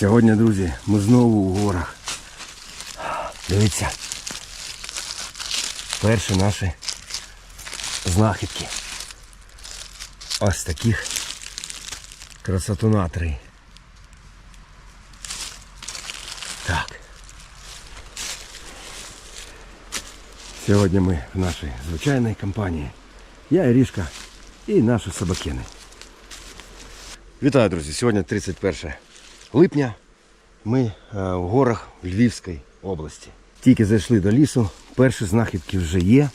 Сьогодні, друзі, ми знову у горах. Дивіться. Перші наші знахідки. Ось таких красотунатрий. Так. Сьогодні ми в нашій звичайній компанії. Я Ірішка і наші собакини. Вітаю, друзі! Сьогодні 31 липня. Ми е, в горах в Львівській області. Тільки зайшли до лісу, перші знахідки вже є.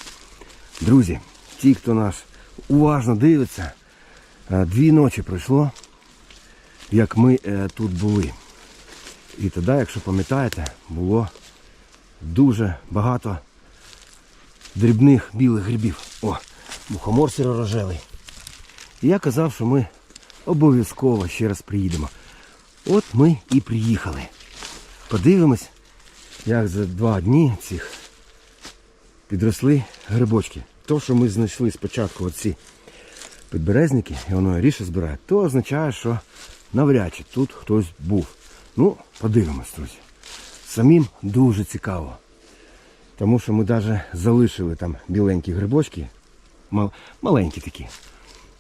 Друзі, ті, хто нас уважно дивиться, е, дві ночі пройшло, як ми е, тут були. І тоді, якщо пам'ятаєте, було дуже багато дрібних білих грибів. О, мухомор сіро-рожевий. І я казав, що ми обов'язково ще раз приїдемо. От ми і приїхали. Подивимось, як за два дні цих підросли грибочки. То, що ми знайшли спочатку оці підберезники, і воно ріше збирає, то означає, що навряд чи тут хтось був. Ну, подивимось, друзі. Самим дуже цікаво. Тому що ми навіть залишили там біленькі грибочки, мал- маленькі такі.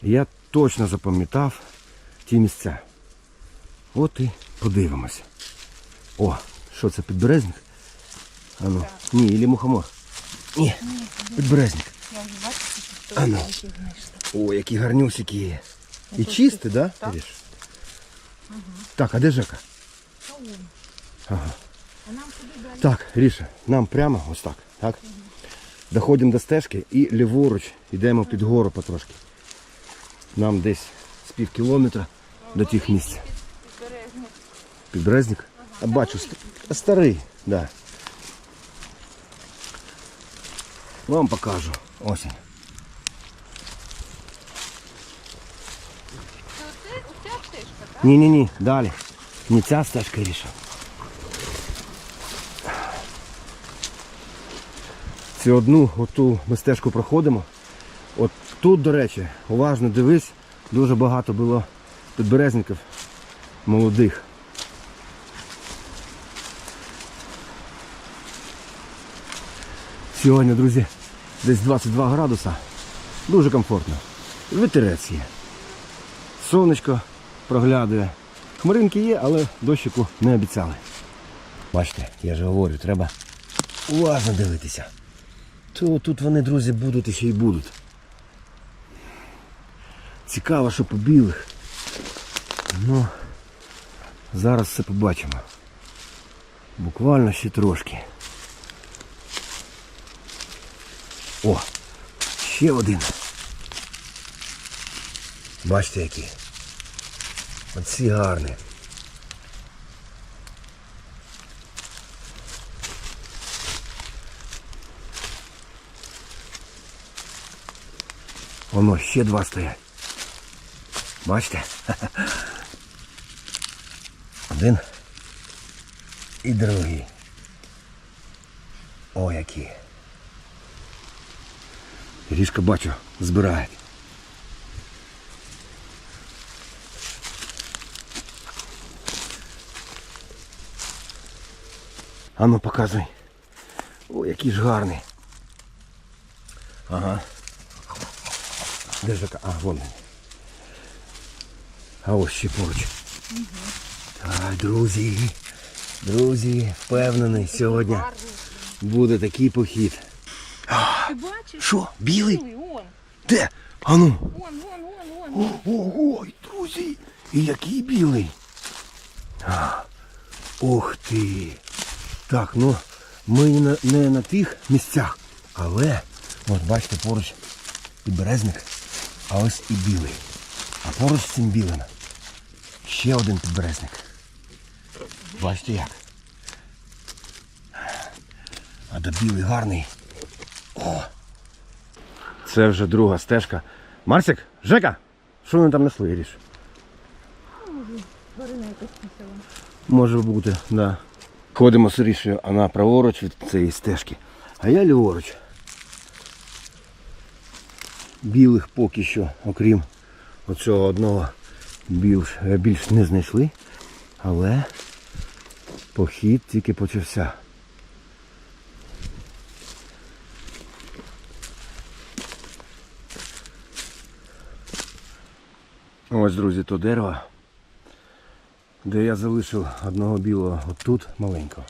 Я точно запам'ятав ті місця. От і подивимося. О, що це підберезник? А ну, ні, ілі мухомор. Ні, підберезник. Я вже бачу, що А ну. тут які знайшли. О, які гарнюсики є. І чисті, да? Так. Так, а де Жека? Ага. Так, Ріша, нам прямо ось так. так? Доходимо до стежки і ліворуч йдемо під гору потрошки. Нам десь з пів кілометра до тих місць. Підберезник? А бачу, старий, да. Вам покажу. Ось. Ні-ні-ні, далі. Не ця стежка Ріша. Цю одну оту ми стежку проходимо. От тут, до речі, уважно дивись, дуже багато було підберезників молодих. Сьогодні, друзі, десь 22 градуса. Дуже комфортно. Вітерець є. Сонечко проглядує. Хмаринки є, але дощику не обіцяли. Бачите, я ж говорю, треба уважно дивитися. То тут вони, друзі, будуть і ще й будуть. Цікаво, що по білих. Ну, зараз все побачимо. Буквально ще трошки. О, ще один. Бачите які. Оці гарні. Воно ще два стоять. Бачите? Один і другий. О, які. Ріжка бачу, збирає. А ну показуй. О, який ж гарний. Ага. Де ж А, вон він. А ось ще поруч. Так, друзі. Друзі, впевнений, сьогодні буде такий похід. Що, білий? Де? А ну. он, вон, вон, вон. Ого, друзі! І який білий. А, Ух ти. Так, ну ми не на, не на тих місцях, але от бачите поруч і березник, а ось і білий. А поруч з цим білим ще один підберезник. Бачите як? А до білий гарний. О! Це вже друга стежка. Марсик, Жека, що вони там несли, Ріш? Може бути, да. Ходимо з Рішею, вона праворуч від цієї стежки, а я ліворуч. Білих поки що, окрім оцього одного, більш, більш не знайшли. Але Похід тільки почався. Ось, друзі, то дерево, де я залишив одного білого отут маленького,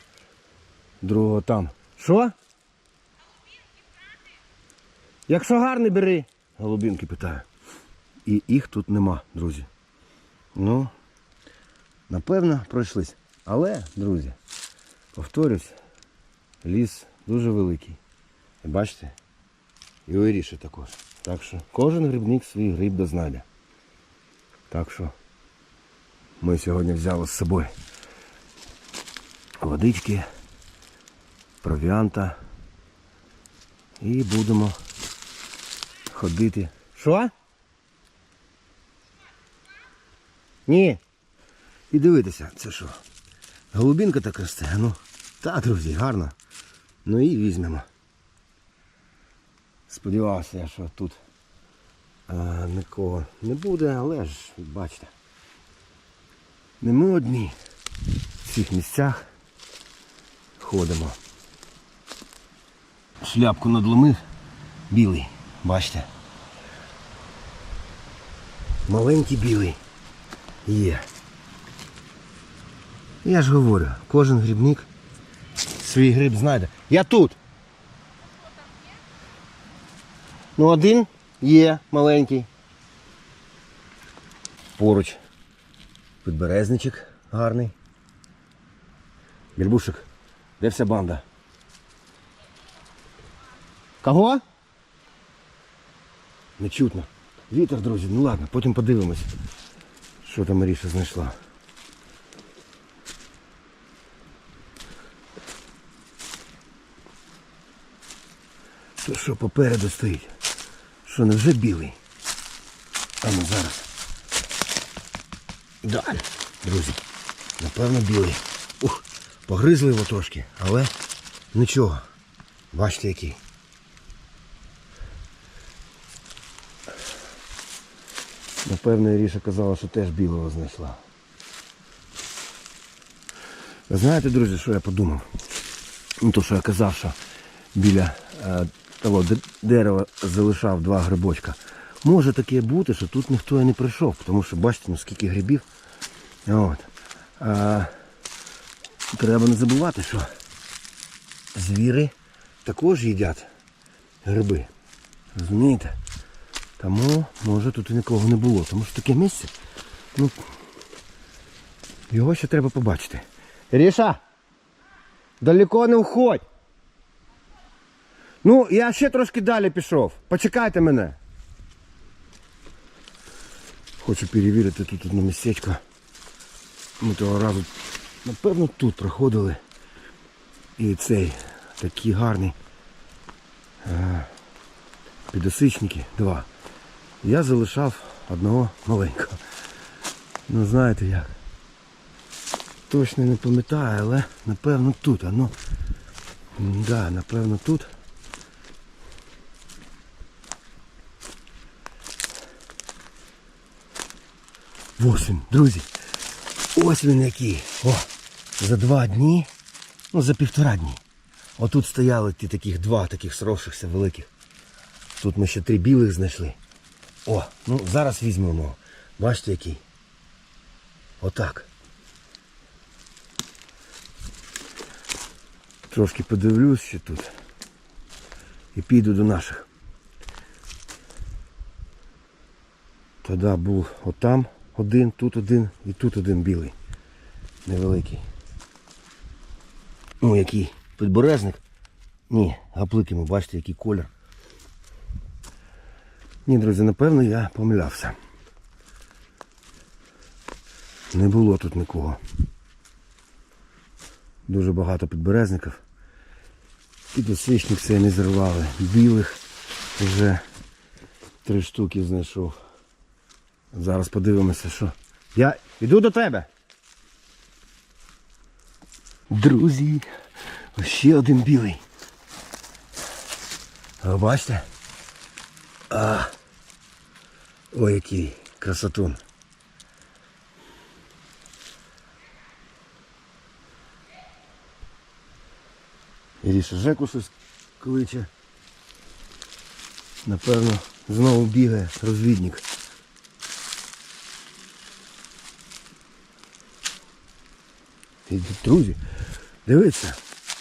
другого там. Що? Якщо гарний, бери. Голубінки питаю. І їх тут нема, друзі. Ну, напевно, пройшлись. Але, друзі, повторюсь, ліс дуже великий. Бачите? І оріше також. Так що кожен грибник свій гриб дознайде. Так що ми сьогодні взяли з собою водички, провіанта і будемо ходити. Що? Ні. І дивитися, це що? Голубінка так росте. Ну, та, друзі, гарно. Ну і візьмемо. Сподівався що тут нікого не буде, але ж бачите. Не ми одні в цих місцях ходимо. Шляпку надломив білий, бачите. Маленький білий є. Я ж говорю, кожен грибник свій гриб знайде. Я тут. Ну один є маленький. Поруч. Підберезничок гарний. Більбушик, де вся банда? Кого? Не чутно. Вітер, друзі, ну ладно, потім подивимось, що там Маріша знайшла. То що попереду стоїть? Що не вже білий? А ну зараз. Далі, друзі. Напевно білий. Ух, погризли його трошки, але нічого. Бачите який. Напевно, Іріша казала, що теж білого знайшла. Ви знаєте, друзі, що я подумав? Ну, то, що я казав, що біля е, того д- дерева залишав два грибочка. Може таке бути, що тут ніхто і не прийшов, тому що бачите, ну скільки грибів. От. А, треба не забувати, що звіри також їдять гриби. Розумієте? Тому може тут і нікого не було. Тому що таке місце. Ну, його ще треба побачити. Ріша! Далеко не входь! Ну, я ще трошки далі пішов. Почекайте мене. Хочу перевірити тут одне містечко. Ми того разу, напевно, тут проходили. І цей такі гарні е, підосичники, два. Я залишав одного маленького. Ну знаєте як. Точно не пам'ятаю, але напевно тут. А ну. Да, напевно тут. Ось він, друзі. Ось він який. О, за два дні, ну за півтора дні. Отут стояли ті таких два таких сросшихся великих. Тут ми ще три білих знайшли. О, ну зараз візьмемо. Бачите який? Отак. Трошки подивлюсь ще тут. І піду до наших. Тоді був отам один, тут один і тут один білий. Невеликий. Ну який? Підберезник? Ні, гапликимо, бачите, який колір. Ні, друзі, напевно, я помилявся. Не було тут нікого. Дуже багато підберезників. Підосичник це не зривали. Білих вже три штуки знайшов. Зараз подивимося, що. Я йду до тебе. Друзі, ще один білий. Ви бачите? А. Ой, який красотун. Іріша Жеку щось кличе. Напевно, знову бігає розвідник. Друзі, дивіться,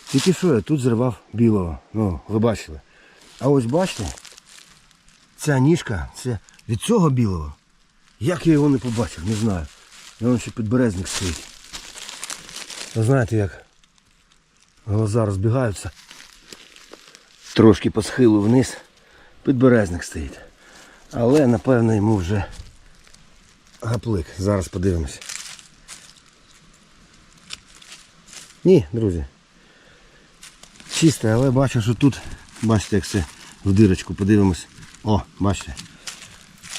тільки що я тут зривав білого. Ну, ви бачили. А ось бачите, ця ніжка, це від цього білого. Як я його не побачив, не знаю. І вон ще підберезник стоїть. Ви знаєте як? Глаза розбігаються. Трошки по схилу вниз. Підберезник стоїть. Але напевно йому вже гаплик. Зараз подивимось. Ні, друзі. Чисте, але бачу, що тут, бачите, як все в дирочку подивимось. О, бачите.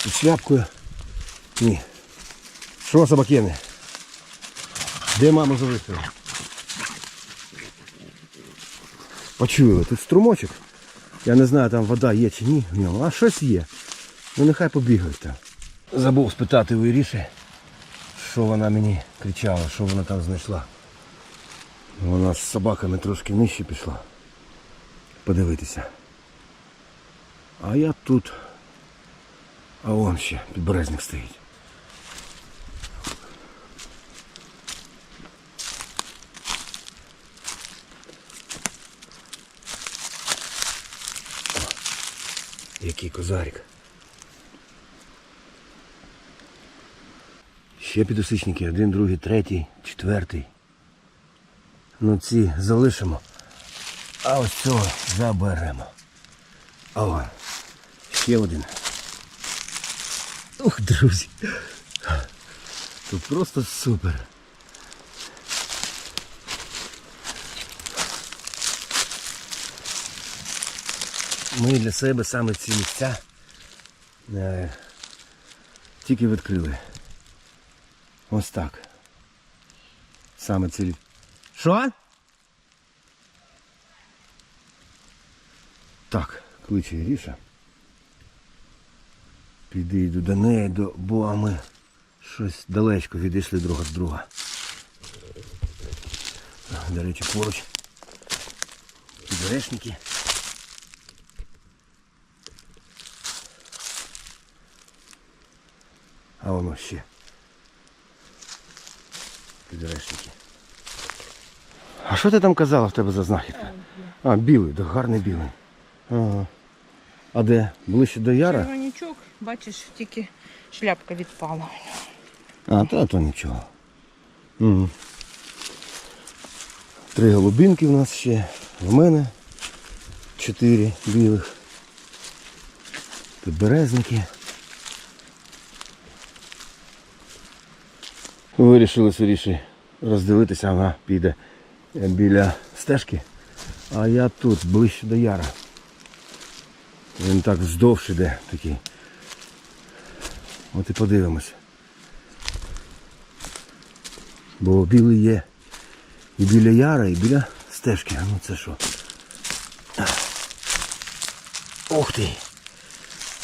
З шляпкою. Ні. Що собакени? Де маму залишили? Почули, тут струмочок. Я не знаю, там вода є чи ні в ньому, а щось є. Ну нехай побігають там. Забув спитати у Іріші, що вона мені кричала, що вона там знайшла. Вона з собаками трошки нижче пішла. Подивитися. А я тут. А вон ще підберезник стоїть. Який козарик. Ще підосичники, один, другий, третій, четвертий. Ну ці залишимо. А ось цього заберемо. Вон. Ще один. Ух, друзі. Тут просто супер. Ми для себе саме ці місця е, тільки відкрили. Ось так. Саме ці. Що? Так, кличе Іріша. Піди йду до неї, до... бо ми щось далечко відійшли друг від друга. До речі, поруч. Підорешники. А воно ще. Підорешники. А що ти там казала в тебе за знахідка? А, білий, да гарний білий. Ага. А де? Ближче до яра? Червонячок, бачиш, тільки шляпка відпала. А, то, то нічого. Угу. Три голубінки в нас ще. В мене чотири білих. Тут березники. Вирішили сиріші розділитися, вона піде біля стежки. А я тут, ближче до яра. Він так вздовж іде такий. От і подивимось. Бо білий є і біля яра, і біля стежки. Ну це що? Ух ти!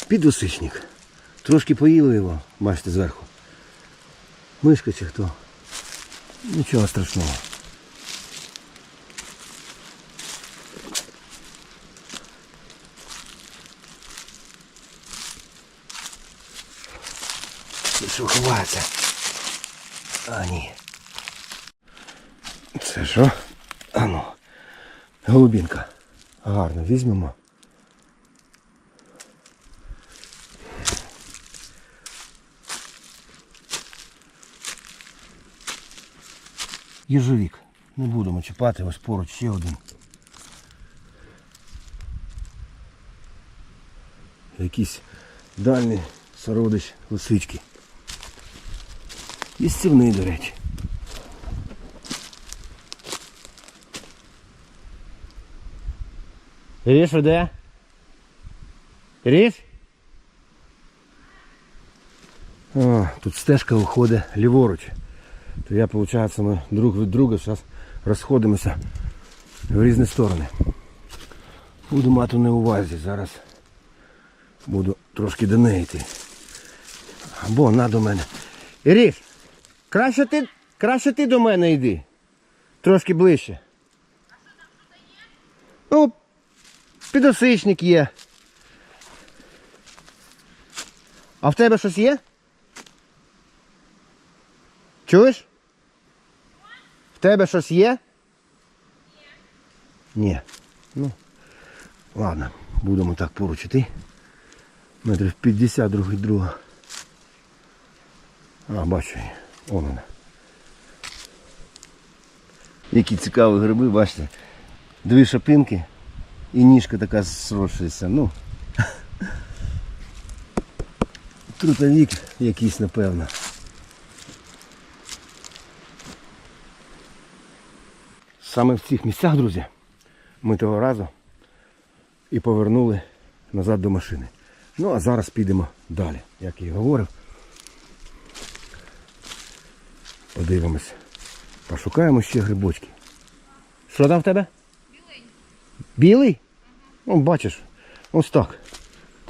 Підусичник. Трошки поїли його, бачите, зверху. Мишка чи хто? Нічого страшного. Ти що ховається? А, ні. Це що? А ну. Голубінка. Гарно, візьмемо. Їжовік. Не будемо чіпати, ось поруч ще один. Якийсь дальній сородич лисички. І стівний, до речі. Ріш де? Ріш? О, тут стежка виходить ліворуч. То я, виходить, ми друг від друга зараз розходимося в різні сторони. Буду мати на увазі. Зараз буду трошки до неї йти. Або вона до мене. Іріш, краще ти, краще ти до мене йди. Трошки ближче. Ну, підосичник є. А в тебе щось є? Чуєш? В тебе щось є? Ні. Ну, ладно, будемо так поруч іти. Метрів 50 друг друга. А, бачу її. Вон вона. Які цікаві гриби, бачите. Дві шапинки і ніжка така зросшується. Ну. Трутовік якийсь, напевно. Саме в цих місцях, друзі, ми того разу і повернули назад до машини. Ну а зараз підемо далі, як і говорив. Подивимось. Пошукаємо ще грибочки. Що там в тебе? Білий. Білий? Ну, бачиш, ось так.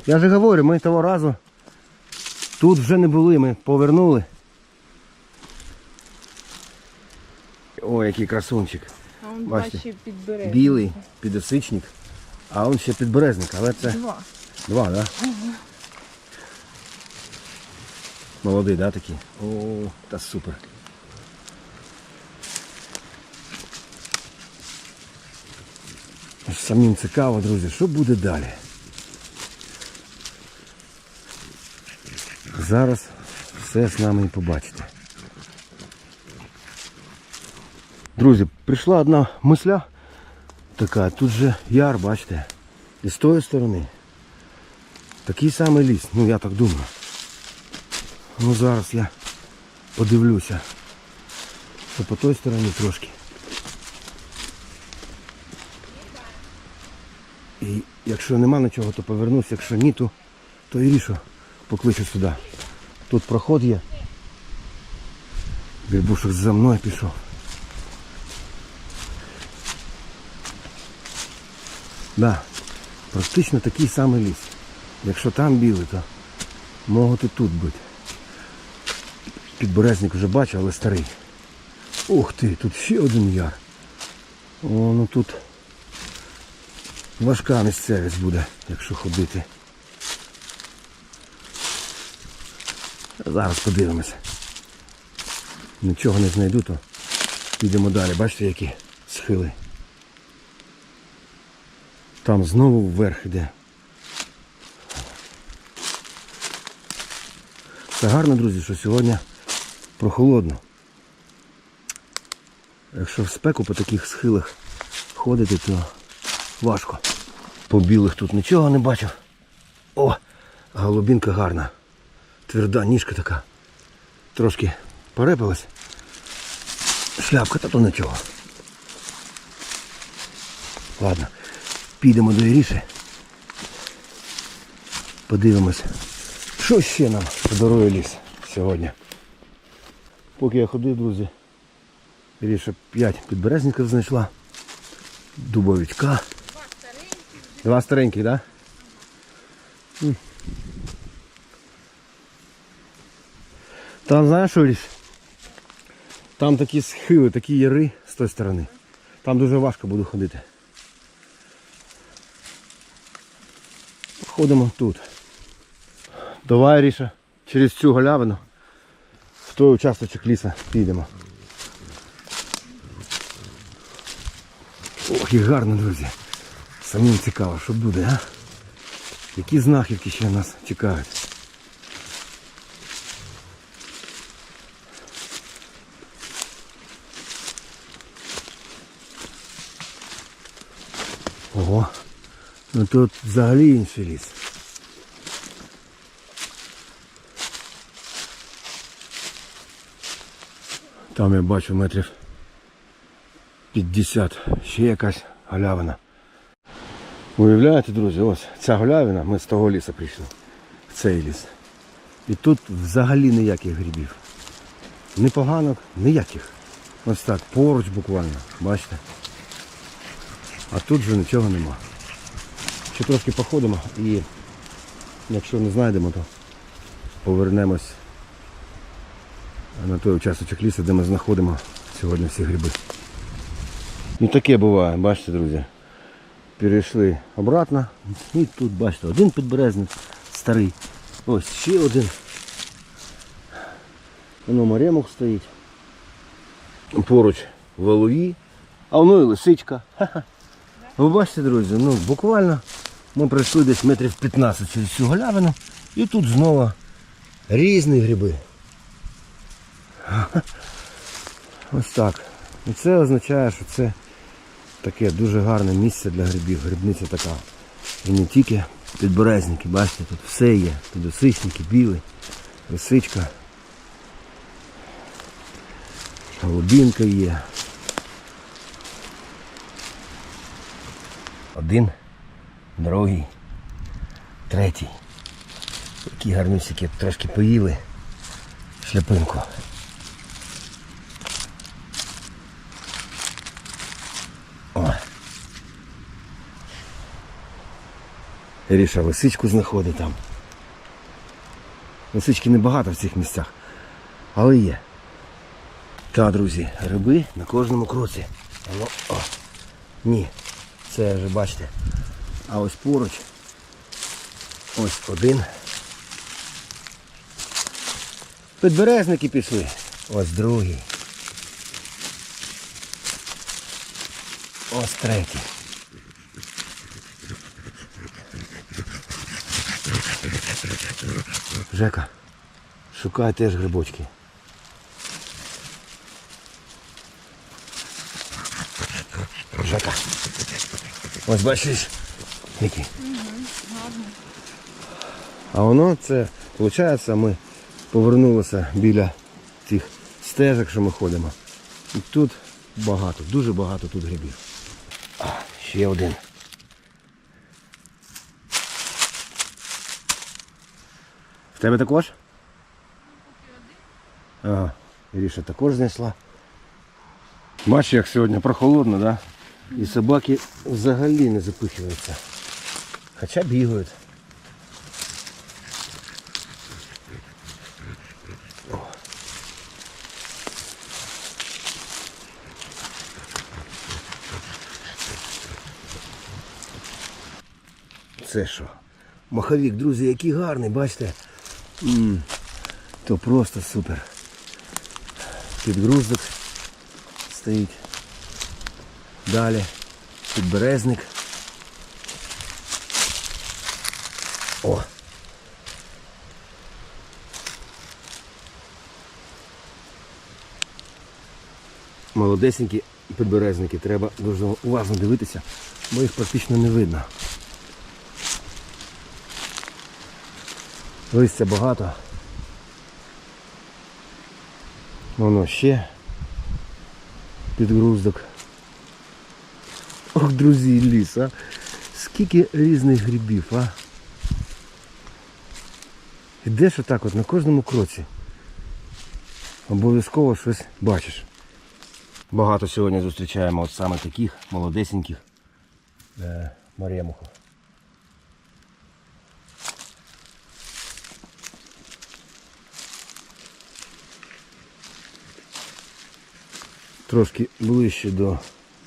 Я же говорю, ми того разу тут вже не були, ми повернули. О, який красунчик. А он Бачите, бачив підберег. Білий, підосичник, а он ще підберезник, але це Два. два, да? Молодий, да, такий? О, та супер. Самим цікаво, друзі, що буде далі. Зараз все з нами і побачите. Друзі, прийшла одна мисля така, тут же яр, бачите, і з тої сторони. Такий самий ліс, ну я так думаю. Ну зараз я подивлюся. Що по той стороні трошки. І якщо нема нічого, то повернуся, якщо ні, то, то і рішу покличу сюди. Тут проход є. Грибушок за мною пішов. Да, практично такий самий ліс. Якщо там білий, то можуть і тут бути. Підберезник вже бачу, але старий. Ух ти, тут ще один яр. О, ну тут важка місцевість буде, якщо ходити. Зараз подивимося. Нічого не знайду, то підемо далі. Бачите, які схили. Там знову вверх іде. Це гарно, друзі, що сьогодні прохолодно. Якщо в спеку по таких схилах ходити, то важко. По білих тут нічого не бачив. О, голубінка гарна. Тверда ніжка така. Трошки порепилась. Шляпка, та то нічого. Ладно, підемо до Іріші. Подивимось, що ще нам подарує ліс сьогодні. Поки я ходив, друзі, Іріша 5 підберезників знайшла. Дубовичка. Два стареньких, так? Да? Там знаєш що, Іріш? Там такі схили, такі яри з тої сторони. Там дуже важко буду ходити. Ходимо тут. Давай, Ріша, через цю галявину в той участочок ліса підемо. Ох, і гарно, друзі. Самим цікаво, що буде, а? Які знахідки ще нас чекають. Ого, ну тут взагалі інший ліс. Там я бачу метрів 50, ще якась галявина. Уявляєте, друзі, ось ця галявина, ми з того лісу прийшли. В цей ліс. І тут взагалі ніяких грибів. Ні поганок, ніяких. Ось так, поруч буквально, бачите. А тут вже нічого нема. Ще трошки походимо і якщо не знайдемо, то повернемось на той участочок лісу, де ми знаходимо сьогодні всі гриби. Ну таке буває, бачите, друзі. Перейшли обратно. І тут, бачите, один підберезник старий. Ось ще один. Воно маремух стоїть. Поруч валуї, а воно і лисичка. Ви бачите, друзі, ну буквально ми пройшли десь метрів 15 через цю галявину і тут знову різні гриби. Ось так. І це означає, що це таке дуже гарне місце для грибів. Грибниця така. І не тільки підберезники, бачите, тут все є. Тут осичники, білий, лисичка. Голубінка є. Один, другий, третій. Які гарнюсики трошки поїли шляпинку. О. Ріша лисичку знаходить там. Лисички небагато в цих місцях, але є. Та, друзі, гриби на кожному кроці. Воно, о. Ні, це вже бачите. А ось поруч. Ось один. Підберезники пішли. Ось другий. Ось третій. Жека, шукай теж грибочки. Жека. Ось бачиш, які. А воно це, виходить, ми повернулися біля цих стежок, що ми ходимо. І тут багато, дуже багато тут грибів. Ще один. Тебе також? Ага, Іріша також знайшла. Бачиш, як сьогодні прохолодно, да? І собаки взагалі не запихуються. Хоча бігають. Це що? Маховік, друзі, який гарний, бачите? То просто супер. Підгруздок стоїть. Далі підберезник. О! Молодесенькі підберезники. Треба дуже уважно дивитися, бо їх практично не видно. Листя багато. Воно ще підгруздок. Ох, друзі, ліс, а. Скільки різних грибів, а. Ідеш отак от на кожному кроці. Обов'язково щось бачиш. Багато сьогодні зустрічаємо от саме таких молодесеньких е, маремухів. Трошки ближче до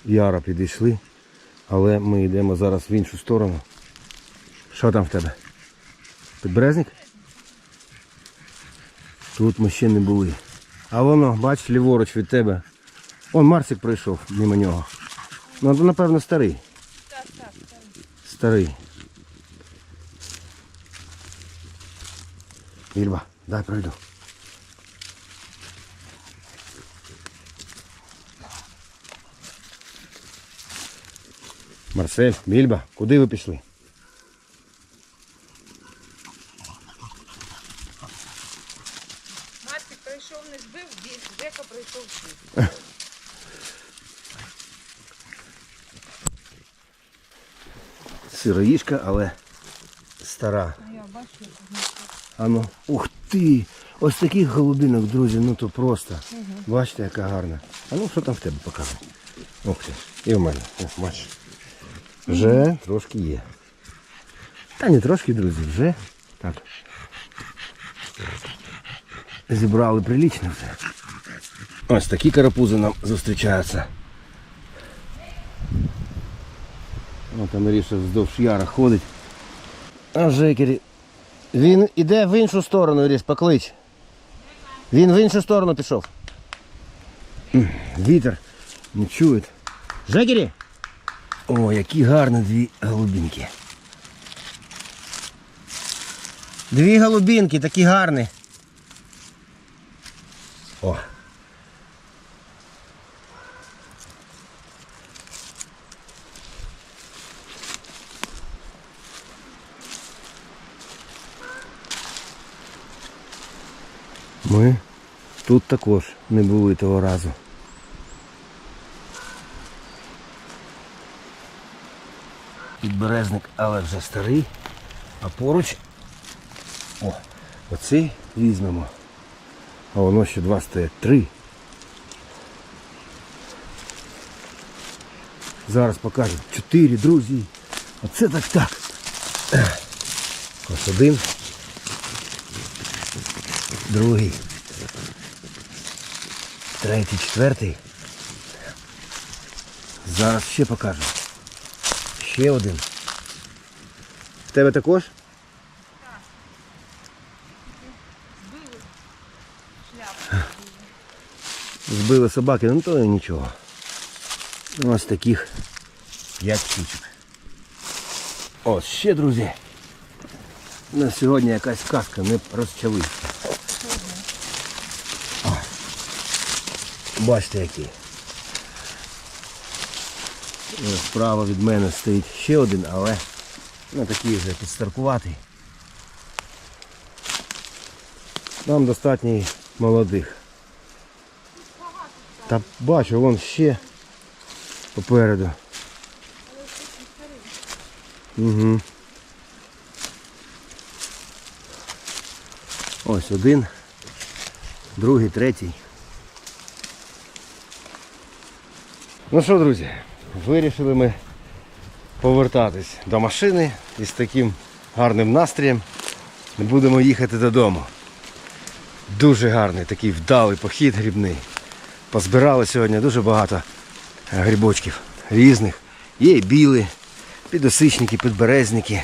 яра підійшли, але ми йдемо зараз в іншу сторону. Що там в тебе? Підберезник? Тут ми ще не були. А воно, бач, ліворуч від тебе. Он Марсик пройшов мимо нього. Ну, то, напевно, старий. Старий. Ільба, дай пройду. Марсель, Більба, куди ви пішли? Марсик прийшов, не збив, Дека прийшов збив. Сироїшка, але стара. А я бачу, як ну, ух ти! Ось таких голубинок, друзі, ну то просто. Бачите, яка гарна. А ну що там в тебе показує? Ух ти. І в мене. Бачиш. Вже трошки є. Та не трошки, друзі, вже так. Зібрали прилично все. Ось такі карапузи нам зустрічаються. О, там Ріша вздовж яра ходить. А Жекері. Він іде в іншу сторону, Ріш, поклич. Він в іншу сторону пішов. М, Вітер. Не чує. Жекері! О, які гарні дві голубінки. Дві голубінки, такі гарні. О. Ми тут також не були того разу. Підберезник, але вже старий. А поруч. О, оцей візьмемо. А воно ще два стоять. Три. Зараз покажу. Чотири, друзі. Оце так так. Ось один. Другий. Третій, четвертий. Зараз ще покажу. Ще один. В тебе також? Збили собаки, ну то нічого. Ось таких п'ять штучок. О, ще, друзі. На сьогодні якась казка не розчали. Бачите який. І Справа від мене стоїть ще один, але ну, такий вже підстаркуватий. Нам достатньо молодих. Та бачу, вон ще попереду. Угу. Ось один, другий, третій. Ну що, друзі, вирішили ми повертатись до машини із таким гарним настроєм. Будемо їхати додому. Дуже гарний, такий вдалий похід грибний. Позбирали сьогодні дуже багато е, грибочків різних. Є і білі, підосичники, підберезники.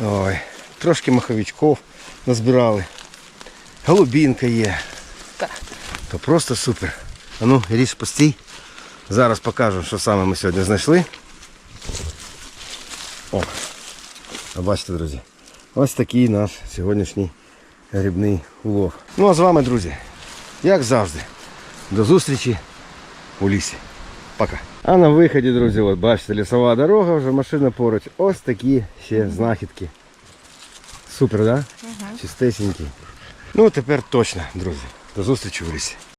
Ой, трошки маховичков назбирали. Голубінка є. То просто супер. А ну, ріж постій. Зараз покажу, що саме ми сьогодні знайшли. О, бачите, друзі, ось такий наш сьогоднішній грибний улов. Ну а з вами, друзі, як завжди, до зустрічі у лісі. Пока. А на виході, друзі, от бачите, лісова дорога, вже машина поруч. Ось такі ще знахідки. Супер, так? Да? Чистесенькі. Ну тепер точно, друзі. До зустрічі у лісі.